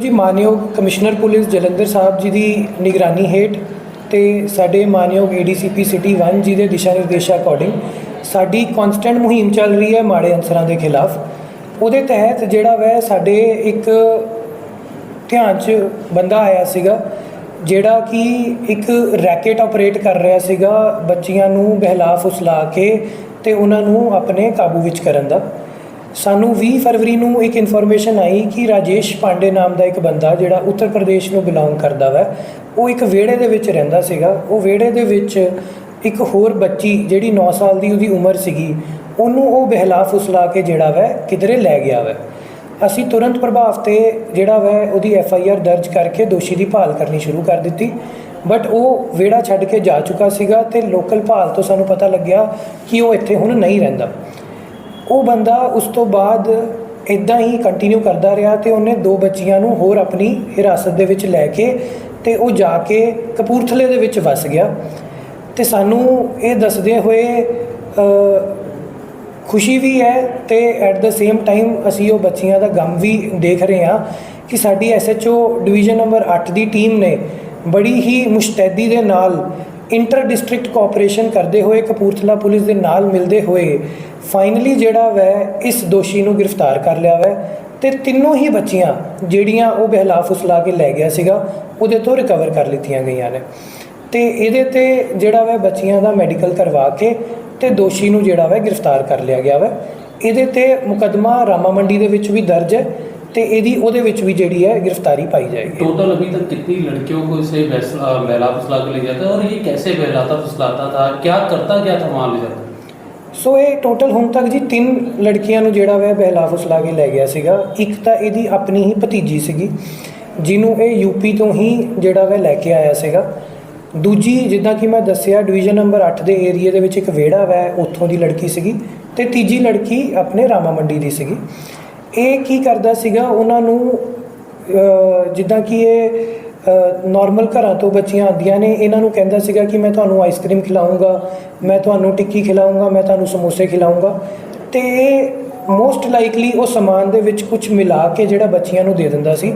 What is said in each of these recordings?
ਜੀ, ਮਾਨਯੋਗ commissioner police Jalandhar Sahib ji ਦੀ ਨਿਗਰਾਨੀ ਹੇਠ ਤੇ ਸਾਡੇ ਮਾਨਯੋਗ ਏਡੀਸੀਪੀ ਸਿਟੀ 1 ਜੀ ਦੇ ਦਿਸ਼ਾ ਨਿਰਦੇਸ਼ਾਂ ਅਕੋਰਡਿੰਗ ਸਾਡੀ ਕਨਸਟੈਂਟ ਮੁਹਿੰਮ ਚੱਲ ਰਹੀ ਹੈ ਮਾੜੇ ਅਨਸਰਾਂ ਦੇ ਖਿਲਾਫ। ਉਹਦੇ ਤਹਿਤ ਜਿਹੜਾ ਵੈ ਸਾਡੇ ਇੱਕ ਧਿਆਨ 'ਚ ਬੰਦਾ ਆਇਆ ਸੀਗਾ, ਜਿਹੜਾ ਕਿ ਇੱਕ ਰੈਕੇਟ ਆਪਰੇਟ ਕਰ ਰਿਹਾ ਸੀਗਾ ਬੱਚੀਆਂ ਨੂੰ ਬਹਿਲਾ ਫੁਸਲਾ ਕੇ ਤੇ ਉਹਨਾਂ ਨੂੰ ਆਪਣੇ ਕਾਬੂ ਵਿੱਚ ਕਰਨ ਦਾ। ਸਾਨੂੰ 20 ਫਰਵਰੀ ਨੂੰ ਇੱਕ ਇਨਫੋਰਮੇਸ਼ਨ ਆਈ ਕਿ ਰਾਜੇਸ਼ ਪਾਂਡੇ ਨਾਮ ਦਾ ਇੱਕ ਬੰਦਾ ਜਿਹੜਾ ਉੱਤਰ ਪ੍ਰਦੇਸ਼ ਨੂੰ ਬਿਲੋਂਗ ਕਰਦਾ ਵੈ, ਉਹ ਇੱਕ ਵਿਹੜੇ ਦੇ ਵਿੱਚ ਰਹਿੰਦਾ ਸੀਗਾ। ਉਹ ਵਿਹੜੇ ਦੇ ਵਿੱਚ ਇੱਕ ਹੋਰ ਬੱਚੀ ਜਿਹੜੀ 9 ਸਾਲ ਦੀ ਉਹਦੀ ਉਮਰ ਸੀਗੀ, ਉਹਨੂੰ ਉਹ ਬਹਿਲਾ ਫੁਸਲਾ ਕੇ ਜਿਹੜਾ ਵੈ, ਕਿਧਰੇ ਲੈ ਗਿਆ ਵੈ। ਅਸੀਂ ਤੁਰੰਤ ਪ੍ਰਭਾਵ ਤੇ ਜਿਹੜਾ ਵੈ, ਉਹਦੀ ਐਫ ਆਈ ਆਰ ਦਰਜ ਕਰਕੇ ਦੋਸ਼ੀ ਦੀ ਭਾਲ ਕਰਨੀ ਸ਼ੁਰੂ ਕਰ ਦਿੱਤੀ। ਬਟ ਉਹ ਵਿਹੜਾ ਛੱਡ ਕੇ ਜਾ ਚੁੱਕਾ ਸੀਗਾ ਤੇ ਲੋਕਲ ਭਾਲ ਤੋਂ ਸਾਨੂੰ ਪਤਾ ਲੱਗਿਆ ਕਿ ਉਹ ਇੱਥੇ ਹੁਣ ਨਹੀਂ ਰਹਿੰਦਾ। ਉਹ ਬੰਦਾ ਉਸ ਤੋਂ ਬਾਅਦ ਇਦਾਂ ਹੀ ਕੰਟੀਨਿਊ ਕਰਦਾ ਰਿਹਾ ਤੇ ਉਹਨੇ ਦੋ ਬੱਚੀਆਂ ਨੂੰ ਹੋਰ ਆਪਣੀ ਹਿਰਾਸਤ ਦੇ ਵਿੱਚ ਲੈ ਕੇ ਤੇ ਉਹ ਜਾ ਕੇ ਕਪੂਰਥਲੇ ਦੇ ਵਿੱਚ ਵਸ ਗਿਆ। ਤੇ ਸਾਨੂੰ ਇਹ ਦੱਸਦੇ ਹੋਏ ਖੁਸ਼ੀ ਵੀ ਹੈ ਤੇ ਐਟ ਦਾ ਸੇਮ ਟਾਈਮ ਅਸੀਂ ਉਹ ਬੱਚੀਆਂ ਦਾ ਗਮ ਵੀ ਦੇਖ ਰਹੇ ਹਾਂ ਕਿ ਸਾਡੀ ਐਸਐਚਓ ਡਿਵੀਜ਼ਨ ਨੰਬਰ 8 ਦੀ ਟੀਮ ਨੇ ਬੜੀ ਹੀ ਮੁਸ਼ਤੈਦੀ ਦੇ ਨਾਲ ਇੰਟਰ ਡਿਸਟ੍ਰਿਕਟ ਕੋਆਪਰੇਸ਼ਨ ਕਰਦੇ ਹੋਏ ਕਪੂਰਥਲਾ ਪੁਲਿਸ ਦੇ ਨਾਲ ਮਿਲਦੇ ਹੋਏ ਫਾਈਨਲੀ ਜਿਹੜਾ ਵੈ, ਇਸ ਦੋਸ਼ੀ ਨੂੰ ਗ੍ਰਿਫਤਾਰ ਕਰ ਲਿਆ ਵੈ ਤੇ ਤਿੰਨੋਂ ਹੀ ਬੱਚੀਆਂ ਜਿਹੜੀਆਂ ਉਹ ਬਹਿਲਾ ਫੁਸਲਾ ਕੇ ਲੈ ਗਿਆ ਸੀਗਾ, ਉਹਦੇ ਤੋਂ ਰਿਕਵਰ ਕਰ ਲਿੱਤੀਆਂ ਗਈਆਂ ਨੇ। ਤੇ ਇਹਦੇ ਤੇ ਜਿਹੜਾ ਵੈ, ਬੱਚੀਆਂ ਦਾ ਮੈਡੀਕਲ ਕਰਵਾ ਕੇ ਤੇ ਦੋਸ਼ੀ ਨੂੰ ਜਿਹੜਾ ਵੈ, ਗ੍ਰਿਫਤਾਰ ਕਰ ਲਿਆ ਗਿਆ ਵੈ। ਇਹਦੇ ਤੇ ਮੁਕਦਮਾ ਰਾਮਾ ਮੰਡੀ ਦੇ ਵਿੱਚ ਵੀ ਦਰਜ ਹੈ। ਤੇ ਇਹਦੀ ਉਹਦੇ ਵਿੱਚ ਵੀ ਜਿਹੜੀ ਹੈ ਗ੍ਰਿਫਤਾਰੀ ਪਾਈ ਜਾਏਗੀ टोटल अभी तक कितनी लड़कियों को इसे वैस- अ, बहला फुसला के ले जाता है और ये कैसे बहलाता फुसलाता था क्या करता क्या था वहाँ ले जाता ਸੋ ਇਹ ਟੋਟਲ ਹੁਣ ਤੱਕ ਜੀ ਤਿੰਨ ਲੜਕੀਆਂ ਨੂੰ ਜਿਹੜਾ ਵੈ ਬਹਿਲਾ ਫੁਸਲਾ ਕੇ ਲੈ ਗਿਆ ਸੀਗਾ ਇੱਕ ਤਾਂ ਇਹਦੀ ਆਪਣੀ ਹੀ ਭਤੀਜੀ ਸੀਗੀ ਜਿਹਨੂੰ ਇਹ ਯੂਪੀ ਤੋਂ ਹੀ ਜਿਹੜਾ ਵੈ ਲੈ ਕੇ ਆਇਆ ਸੀਗਾ ਦੂਜੀ ਜਿੱਦਾਂ ਕਿ ਮੈਂ ਦੱਸਿਆ ਡਿਵੀਜ਼ਨ ਨੰਬਰ 8 ਦੇ ਏਰੀਆ ਦੇ ਵਿੱਚ ਇੱਕ ਵਿਹੜਾ ਵੈ ਉੱਥੋਂ ਦੀ ਲੜਕੀ ਸੀਗੀ ਤੇ ਤੀਜੀ ਲੜਕੀ ਆਪਣੇ ਰਾਮਾ ਮੰਡੀ ਦੀ ਸੀਗੀ ਇਹ ਕੀ ਕਰਦਾ ਸੀਗਾ, ਉਹਨਾਂ ਨੂੰ ਜਿੱਦਾਂ ਕਿ ਇਹ ਨਾਰਮਲ ਘਰਾਂ ਤੋਂ ਬੱਚੀਆਂ ਆਉਂਦੀਆਂ ਨੇ, ਇਹਨਾਂ ਨੂੰ ਕਹਿੰਦਾ ਸੀਗਾ ਕਿ ਮੈਂ ਤੁਹਾਨੂੰ ਆਈਸਕ੍ਰੀਮ ਖਿਲਾਉਂਗਾ ਮੈਂ ਤੁਹਾਨੂੰ ਟਿੱਕੀ ਖਿਲਾਉਂਗਾ ਮੈਂ ਤੁਹਾਨੂੰ ਸਮੋਸੇ ਖਿਲਾਉਂਗਾ ਤੇ ਮੋਸਟ ਲਾਈਕਲੀ ਉਹ ਸਮਾਨ ਦੇ ਵਿੱਚ ਕੁਝ ਮਿਲਾ ਕੇ ਜਿਹੜਾ ਬੱਚੀਆਂ ਨੂੰ ਦੇ ਦਿੰਦਾ ਸੀ।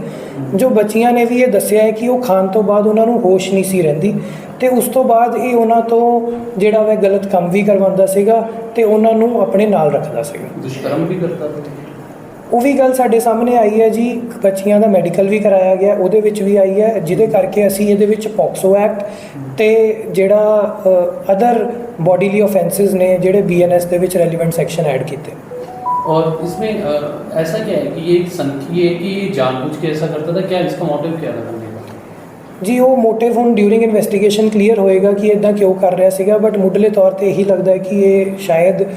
ਜੋ ਬੱਚੀਆਂ ਨੇ ਵੀ ਇਹ ਦੱਸਿਆ ਹੈ ਕਿ ਉਹ ਖਾਣ ਤੋਂ ਬਾਅਦ ਉਹਨਾਂ ਨੂੰ ਹੋਸ਼ ਨਹੀਂ ਸੀ ਰਹਿੰਦੀ। ਤੇ ਉਸ ਤੋਂ ਬਾਅਦ ਇਹ ਉਹਨਾਂ ਤੋਂ ਜਿਹੜਾ ਵੇ ਗਲਤ ਕੰਮ ਵੀ ਕਰਵਾਉਂਦਾ ਸੀਗਾ ਤੇ ਉਹਨਾਂ ਨੂੰ ਆਪਣੇ ਨਾਲ ਰੱਖਦਾ ਸੀਗਾ। ਦੁਸ਼ਕਰਮ ਵੀ ਕਰਦਾ ਸੀ। ਉਹ ਵੀ ਗੱਲ ਸਾਡੇ ਸਾਹਮਣੇ ਆਈ ਹੈ ਜੀ ਬੱਚੀਆਂ ਦਾ ਮੈਡੀਕਲ ਵੀ ਕਰਾਇਆ ਗਿਆ ਉਹਦੇ ਵਿੱਚ ਵੀ ਆਈ ਹੈ ਜਿਹਦੇ ਕਰਕੇ ਅਸੀਂ ਇਹਦੇ ਵਿੱਚ ਪੌਕਸੋ ਐਕਟ ਤੇ ਜਿਹੜਾ ਅਦਰ ਬੋਡੀਲੀ ਆਫੈਂਸਸ ਨੇ ਜਿਹੜੇ ਬੀਐਨਐਸ ਦੇ ਵਿੱਚ ਰੈਲੀਵੈਂਟ ਸੈਕਸ਼ਨ ਐਡ ਕੀਤੇ और इसमें अ, ऐसा क्या है कि ये एक संख्या है कि ये जानबूझ के ऐसा करता था क्या इसका मोटिव क्या था करने का ਜੀ ਉਹ ਮੋਟਿਵ ਹੁਣ ਡਿਊਰਿੰਗ ਇਨਵੈਸਟੀਗੇਸ਼ਨ ਕਲੀਅਰ ਹੋਏਗਾ ਕਿ ਇਦਾਂ ਕਿਉਂ ਕਰ ਰਿਹਾ ਸੀਗਾ ਬਟ ਮੁੱਢਲੇ ਤੌਰ ਤੇ ਇਹੀ ਲੱਗਦਾ ਹੈ ਕਿ ਇਹ ਸ਼ਾਇਦ ਅ,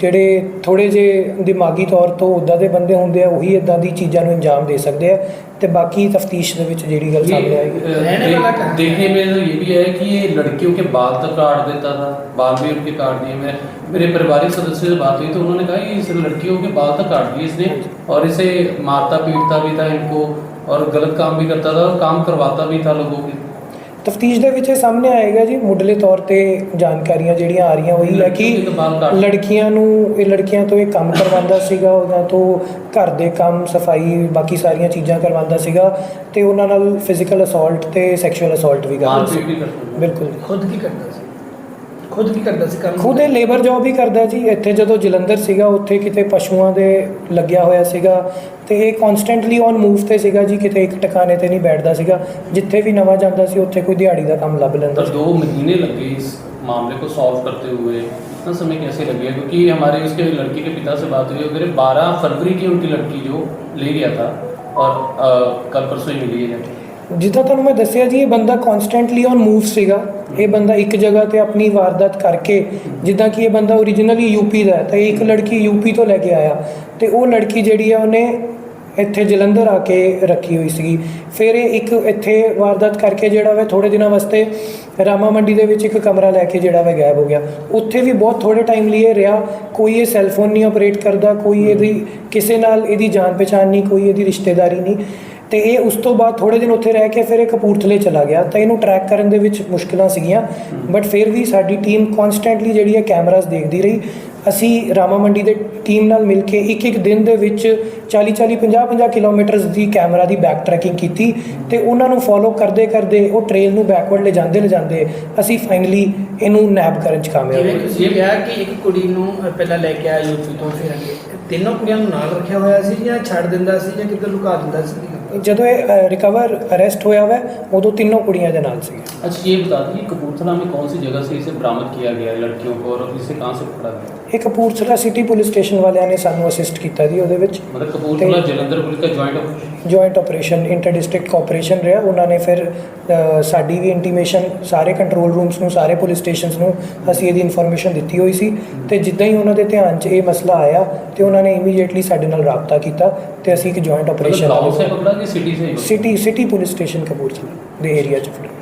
ਜਿਹੜੇ ਥੋੜੇ ਜੇ ਦਿਮਾਗੀ ਤੌਰ ਤੋਂ ਉਦਾਂ ਦੇ ਬੰਦੇ ਹੁੰਦੇ ਆ ਉਹੀ ਇਦਾਂ ਦੀ ਚੀਜ਼ਾਂ ਨੂੰ ਅੰਜਾਮ ਦੇ ਸਕਦੇ ਆ ਤੇ ਬਾਕੀ ਤਫਤੀਸ਼ ਦੇ ਵਿੱਚ ਜਿਹੜੀ ਗੱਲ ਸਾਹਮਣੇ ये, ਆਏਗੀ अ, रहने देख- वाला कहाँ है? देखने में तो ये भी है कि ये लड़कियों के बाल तक काट देता था बाल भी उनके काट दिए मैं मेरे पारिवारिक सदस्य से बात हुई तो उन्होंने कहा कि इस लड़कियों के बाल तक काट दिए इसने और इसे मारता पीटता भी था इनको और गलत काम भी करता था और काम करवाता भी था लोगों के ਤਫਤੀਸ਼ ਦੇ ਵਿੱਚ ਇਹ ਸਾਹਮਣੇ ਆਏਗਾ ਜੀ ਮੁੱਢਲੇ ਤੌਰ ਤੇ ਜਾਣਕਾਰੀਆਂ ਜਿਹੜੀਆਂ ਆ ਰਹੀਆਂ ਉਹੀ ਹੈ ਕਿ ਲੜਕੀਆਂ ਨੂੰ ਇਹ ਲੜਕੀਆਂ ਤੋਂ ਇਹ ਕੰਮ ਕਰਵਾਉਂਦਾ ਸੀਗਾ ਉਹਨਾਂ ਤੋਂ ਘਰ ਦੇ ਕੰਮ ਸਫ਼ਾਈ ਬਾਕੀ ਸਾਰੀਆਂ ਚੀਜ਼ਾਂ ਕਰਵਾਉਂਦਾ ਸੀਗਾ ਤੇ ਉਹਨਾਂ ਨਾਲ ਫਿਜ਼ੀਕਲ ਅਸੌਲਟ ਤੇ ਸੈਕਸ਼ੂਅਲ ਅਸੌਲਟ ਵੀ ਕਰਦਾ ਸੀ। ਬਿਲਕੁਲ ਖੁਦ ਕੀ ਕਰਦਾ ਸੀ? ਖੁਦ ਕੀ ਕਰਦਾ ਸੀ ਕੰਮ ਖੁਦ ਇਹ ਲੇਬਰ ਜੌਬ ਹੀ ਕਰਦਾ ਜੀ ਇੱਥੇ ਜਦੋਂ ਜਲੰਧਰ ਸੀਗਾ ਉੱਥੇ ਕਿਤੇ ਪਸ਼ੂਆਂ ਦੇ ਲੱਗਿਆ ਹੋਇਆ ਸੀਗਾ ਤੇ ਇਹ ਕਨਸਟੈਂਟਲੀ ਔਨ ਮੂਵ ਤੇ ਸੀਗਾ ਜੀ ਕਿਤੇ ਇੱਕ ਟਿਕਾਣੇ ਤੇ ਨਹੀਂ ਬੈਠਦਾ ਸੀਗਾ ਜਿੱਥੇ ਵੀ ਨਵਾਂ ਜਾਂਦਾ ਸੀ ਉੱਥੇ ਕੋਈ ਦਿਹਾੜੀ ਦਾ ਕੰਮ ਲੱਭ ਲੈਂਦਾ पर ਸੀ दो महीने लग गए इस मामले को सॉल्व करते हुए इतना समय कैसे लग गया क्योंकि हमारे उसके लड़की के पिता से बात हुई अगर बारह फरवरी की उनकी लड़की जो ले गया था और अ, कल परसों ही मिली है ਜਿੱਦਾਂ ਤੁਹਾਨੂੰ ਮੈਂ ਦੱਸਿਆ ਜੀ, ਇਹ ਬੰਦਾ ਕਨਸਟੈਂਟਲੀ ਔਨ ਮੂਵ ਸੀਗਾ। ਇਹ ਬੰਦਾ ਇੱਕ ਜਗ੍ਹਾ ਤੇ ਆਪਣੀ ਵਾਰਦਾਤ ਕਰਕੇ, ਜਿੱਦਾਂ ਕਿ ਇਹ ਬੰਦਾ ਓਰੀਜਨਲੀ ਯੂਪੀ ਦਾ ਹੈ, ਤਾਂ ਇੱਕ ਲੜਕੀ ਯੂਪੀ ਤੋਂ ਲੈ ਕੇ ਆਇਆ। ਤੇ ਉਹ ਲੜਕੀ ਜਿਹੜੀ ਆ, ਉਹਨੇ ਇੱਥੇ ਜਲੰਧਰ ਆ ਕੇ ਰੱਖੀ ਹੋਈ ਸੀਗੀ। ਫਿਰ ਇਹ ਇੱਕ ਇੱਥੇ ਵਾਰਦਾਤ ਕਰਕੇ ਜਿਹੜਾ ਵਾ ਥੋੜੇ ਦਿਨਾਂ ਵਾਸਤੇ ਰਾਮਾ ਮੰਡੀ ਦੇ ਵਿੱਚ ਇੱਕ ਕਮਰਾ ਲੈ ਕੇ ਜਿਹੜਾ ਵਾ ਗਾਇਬ ਹੋ ਗਿਆ। ਉੱਥੇ ਵੀ ਬਹੁਤ ਥੋੜੇ ਟਾਈਮ ਲਈ ਇਹ ਰਿਹਾ। ਕੋਈ ਇਹ ਸੈੱਲਫੋਨ ਨਹੀਂ ਆਪਰੇਟ ਕਰਦਾ, ਕੋਈ ਇਹਦੀ ਕਿਸੇ ਨਾਲ ਇਹਦੀ ਜਾਣ ਪਛਾਣ ਨਹੀਂ, ਕੋਈ ਇਹਦੀ ਰਿਸ਼ਤੇਦਾਰੀ ਨਹੀਂ। ਤੇ ਇਹ ਉਸ ਤੋਂ ਬਾਅਦ ਥੋੜੇ ਦਿਨ ਉੱਥੇ ਰਹਿ ਕੇ ਫਿਰ ਇਹ ਕਪੂਰਥਲੇ ਚਲਾ ਗਿਆ। ਤਾਂ ਇਹਨੂੰ ਟਰੈਕ ਕਰਨ ਦੇ ਵਿੱਚ ਮੁਸ਼ਕਲਾਂ ਸੀਗੀਆਂ। ਬਟ ਫਿਰ ਵੀ ਸਾਡੀ ਟੀਮ ਕਨਸਟੈਂਟਲੀ ਜਿਹੜੀ ਹੈ ਕੈਮਰਾਸ ਦੇਖਦੀ ਰਹੀ। ਅਸੀਂ ਰਾਮਾ ਮੰਡੀ ਦੇ ਟੀਮ ਨਾਲ ਮਿਲ ਕੇ ਇੱਕ ਇੱਕ ਦਿਨ ਦੇ ਵਿੱਚ 40 40 50 50 ਕਿਲੋਮੀਟਰਸ ਦੀ ਕੈਮਰਾ ਦੀ ਬੈਕ ਟਰੈਕਿੰਗ ਕੀਤੀ ਤੇ ਉਹਨਾਂ ਨੂੰ ਫੋਲੋ ਕਰਦੇ ਕਰਦੇ ਉਹ ਟ੍ਰੇਲ ਨੂੰ ਬੈਕਵਰਡ ਲੈ ਜਾਂਦੇ ਲੈ ਜਾਂਦੇ ਅਸੀਂ ਫਾਈਨਲੀ ਇਹਨੂੰ ਨੈਬ ਕਰਨ ਚ ਕਾਮਯਾਬ ਹੋਏ। ਤੁਸੀਂ ਕਿਹਾ ਕਿ ਇੱਕ ਕੁੜੀ ਨੂੰ ਪਹਿਲਾਂ ਲੈ ਕੇ ਆਇਆ ਯੂਪੀ ਤੋਂ ਫਿਰ ਅੱਗੇ। ਤਿੰਨੋਂ ਕੁੜੀਆਂ ਨੂੰ ਨਾਲ ਰੱਖਿਆ ਹੋਇਆ ਸੀ ਜਾਂ ਛੱਡ ਦਿੰਦਾ ਸੀ ਜਾਂ ਕਿੱਧਰ ਲੁਕਾ ਦਿੰਦਾ ਸੀ? ਜਦੋਂ ਇਹ ਰਿਕਵਰ ਅਰੈਸਟ ਹੋਇਆ ਵਾ ਉਦੋਂ ਤਿੰਨੋਂ ਕੁੜੀਆਂ ਦੇ ਨਾਲ ਸੀ अच्छा ये बता दीजिए कपूरथला में कौन सी जगह से इसे बरामद किया गया है लड़कियों को और इसे कहाँ से पकड़ा गया ਇਹ ਕਪੂਰਥਲਾ ਸਿਟੀ ਪੁਲਿਸ ਸਟੇਸ਼ਨ ਵਾਲਿਆਂ ਨੇ ਸਾਨੂੰ ਅਸਿਸਟ ਕੀਤਾ ਜੀ ਉਹਦੇ ਵਿੱਚ मतलब कपूरथला जलंधर पुलिस का joint operation joint operation inter district cooperation ਰਿਹਾ ਉਹਨਾਂ ਨੇ ਫਿਰ ਅ, ਸਾਡੀ ਵੀ ਇੰਟੀਮੇਸ਼ਨ ਸਾਰੇ ਕੰਟਰੋਲ ਰੂਮਸ ਨੂੰ ਸਾਰੇ ਪੁਲਿਸ ਸਟੇਸ਼ਨਸ ਨੂੰ ਅਸੀਂ ਇਹਦੀ ਇਨਫੋਰਮੇਸ਼ਨ ਦਿੱਤੀ ਹੋਈ ਸੀ ਤੇ ਜਿੱਦਾਂ ਹੀ ਉਹਨਾਂ ਦੇ ਧਿਆਨ 'ਚ ਇਹ ਮਸਲਾ ਆਇਆ ਤੇ ਉਹਨਾਂ ਨੇ ਇਮੀਡੀਏਟਲੀ ਸਾਡੇ ਨਾਲ ਰਾਬਤਾ ਕੀਤਾ ਤੇ ਅਸੀਂ ਇੱਕ ਜੁਆਇੰਟ मतलब गाँव से ਆਪਰੇਸ਼ਨ पकड़ा कि सिटी से city city police station Kapurthala the area चफड़ा